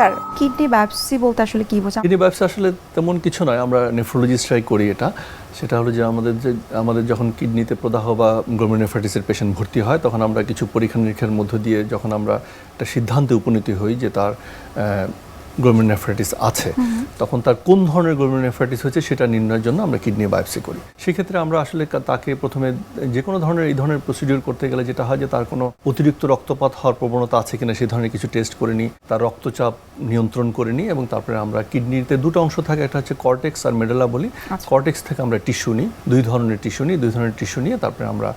Sir, kidney biopsy বলতে আসলে কি বোঝা কিডনি বায়োপসি আসলে তেমন কিছু নয়, আমরা নেফ্রোলজিস্টরাই করি এটা। সেটা হলো যে আমাদের যে, আমাদের যখন কিডনিতে প্রদাহ বা গ্লোমেরোনেফ্রাইটিসের পেশেন্ট ভর্তি হয়, তখন আমরা কিছু পরীক্ষা নিরীক্ষার মধ্য দিয়ে যখন আমরা একটা সিদ্ধান্তে উপনীত হই যে তার গ্লোমেরোনেফ্রাইটিস আছে তখন তার কোন ধরনের গ্লোমেরোনেফ্রাইটিস হয়েছে সেটা নির্ণয়ের জন্য আমরা কিডনি বায়োপসি করি। সেক্ষেত্রে আমরা আসলে তাকে প্রথমে যে কোনো ধরনের এই ধরনের প্রসিডিউর করতে গেলে যেটা হয় যে তার কোনো অতিরিক্ত রক্তপাত হওয়ার প্রবণতা আছে কিনা সেই ধরনের কিছু টেস্ট করে নিই তার রক্তচাপ নিয়ন্ত্রণ করে নিই এবং তারপরে আমরা কিডনিতে দুটো অংশ থাকে একটা হচ্ছে কর্টেক্স আর মেডেলা বলি। কর্টেক্স থেকে আমরা টিস্যু নিই দুই ধরনের টিস্যু নিই দুই ধরনের টিস্যু নিয়ে তারপরে আমরা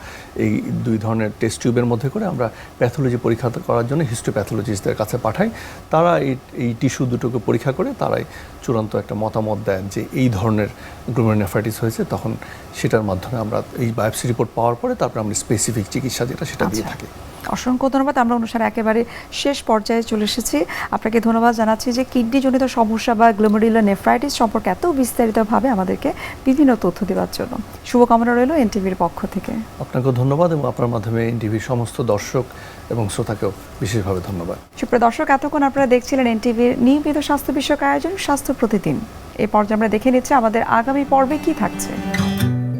এই দুই ধরনের টেস্ট টিউবের মধ্যে করে আমরা প্যাথোলজি পরীক্ষা করার জন্য হিস্টোপ্যাথোলজিস্টদের কাছে পাঠাই। তারা এই এই টিস্যু দুটোকে পরীক্ষা করে তারাই চূড়ান্ত একটা মতামত দেন যে এই ধরনের গ্লোমেরোনেফ্রাইটিস হয়েছে তখন সেটার মাধ্যমে আমরা এই বায়োপসি রিপোর্ট পাওয়ার পরে তারপরে আমরা স্পেসিফিক চিকিৎসা যেটা সেটা দিয়ে আচ্ছা। থাকি অসংখ্য ধন্যবাদ। আমরা অনুষ্ঠানে একেবারে শেষ পর্যায়ে চলে এসেছি। আপনাকে ধন্যবাদ জানাচ্ছি যে কিডনি জনিত সমস্যা বা গ্লোমেরুলার নেফ্রাইটিস সম্পর্কে এত বিস্তারিতভাবে আমাদেরকে বিভিন্ন তথ্য দেওয়ার জন্য। শুভকামনা রইল এনটিভির পক্ষ থেকে। আপনাকে ধন্যবাদ এবং আপনার মাধ্যমে এনটিভির সমস্ত দর্শক এবং শ্রোতাকেও বিশেষভাবে ধন্যবাদ। সুপ্রিয় দর্শক এতক্ষণ আপনারা দেখছিলেন এনটিভির নিয়মিত স্বাস্থ্য বিষয়ক আয়োজন স্বাস্থ্য প্রতিদিন। এই পর্যায়ে আমরা দেখে নিচ্ছি আমাদের আগামী পর্বে কি থাকছে।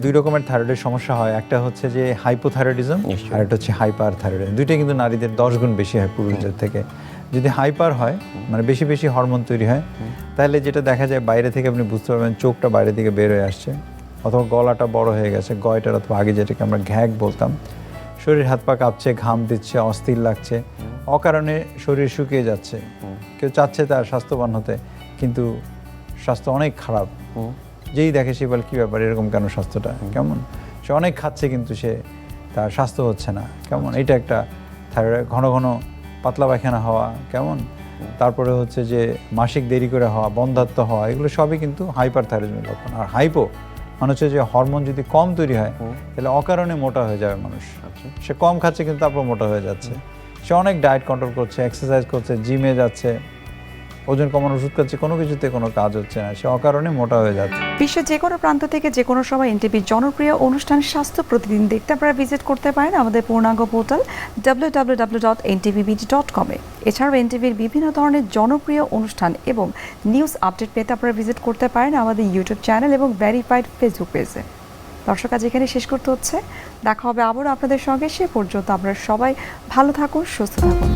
দুই রকমের থাইরয়েডের সমস্যা হয়। একটা হচ্ছে যে হাইপোথাইরয়েডিজম আর একটা হচ্ছে হাইপার থাইরয়েডিজম দুইটা কিন্তু নারীদের দশ গুণ বেশি হয় পুরুষদের থেকে। যদি হাইপার হয় মানে বেশি বেশি হরমোন তৈরি হয় তাহলে যেটা দেখা যায় বাইরে থেকে আপনি বুঝতে পারবেন চোখটা বাইরে থেকে বের হয়ে আসছে অথবা গলাটা বড় হয়ে গেছে গয়টার অথবা আগে যেটাকে আমরা ঘ্যাক বলতাম। শরীর হাত পা কাঁপছে ঘাম দিচ্ছে অস্থির লাগছে অকারণে শরীর শুকিয়ে যাচ্ছে। কেউ চাচ্ছে তার স্বাস্থ্যবান হতে কিন্তু স্বাস্থ্য অনেক খারাপ। যেই দেখে সে বলে কী ব্যাপার? এরকম কেন স্বাস্থ্যটা? কেমন? সে অনেক খাচ্ছে কিন্তু সে তার স্বাস্থ্য হচ্ছে না। কেমন? এটা একটা থাইরয়েড ঘন ঘন পাতলা পায়খানা হওয়া কেমন? তারপরে হচ্ছে যে মাসিক দেরি করে হওয়া বন্ধাত্ম হওয়া এগুলো সবই কিন্তু হাইপার থাইরয়েডিজমের লক্ষণ। আর হাইপো মানে হচ্ছে যে হরমোন যদি কম তৈরি হয় তাহলে অকারণে মোটা হয়ে যাবে মানুষ। সে কম খাচ্ছে কিন্তু তারপর মোটা হয়ে যাচ্ছে। সে অনেক ডায়েট কন্ট্রোল করছে এক্সারসাইজ করছে জিমে যাচ্ছে ওজন কমানোর ওষুধ খাচ্ছে কোনো কিছুতে কোনো কাজ হচ্ছে না। সে অকারণে মোটা হয়ে যাচ্ছে। বিশ্বের যে কোনো প্রান্ত থেকে যে কোনো সময় এনটিভির জনপ্রিয় অনুষ্ঠান স্বাস্থ্য প্রতিদিন দেখতে আপনারা ভিজিট করতে পারেন আমাদের পূর্ণাঙ্গ portal W W W dot NTVBD dot কমে এছাড়াও এনটিভির বিভিন্ন ধরনের জনপ্রিয় অনুষ্ঠান এবং নিউজ আপডেট পেতে আপনারা ভিজিট করতে পারেন আমাদের ইউটিউব চ্যানেল এবং ভেরিফাইড ফেসবুক পেজে দর্শক, আজ এখানে শেষ করতে হচ্ছে। দেখা হবে আবারও আপনাদের সঙ্গে। সে পর্যন্ত আপনারা সবাই ভালো থাকুন, সুস্থ থাকুন।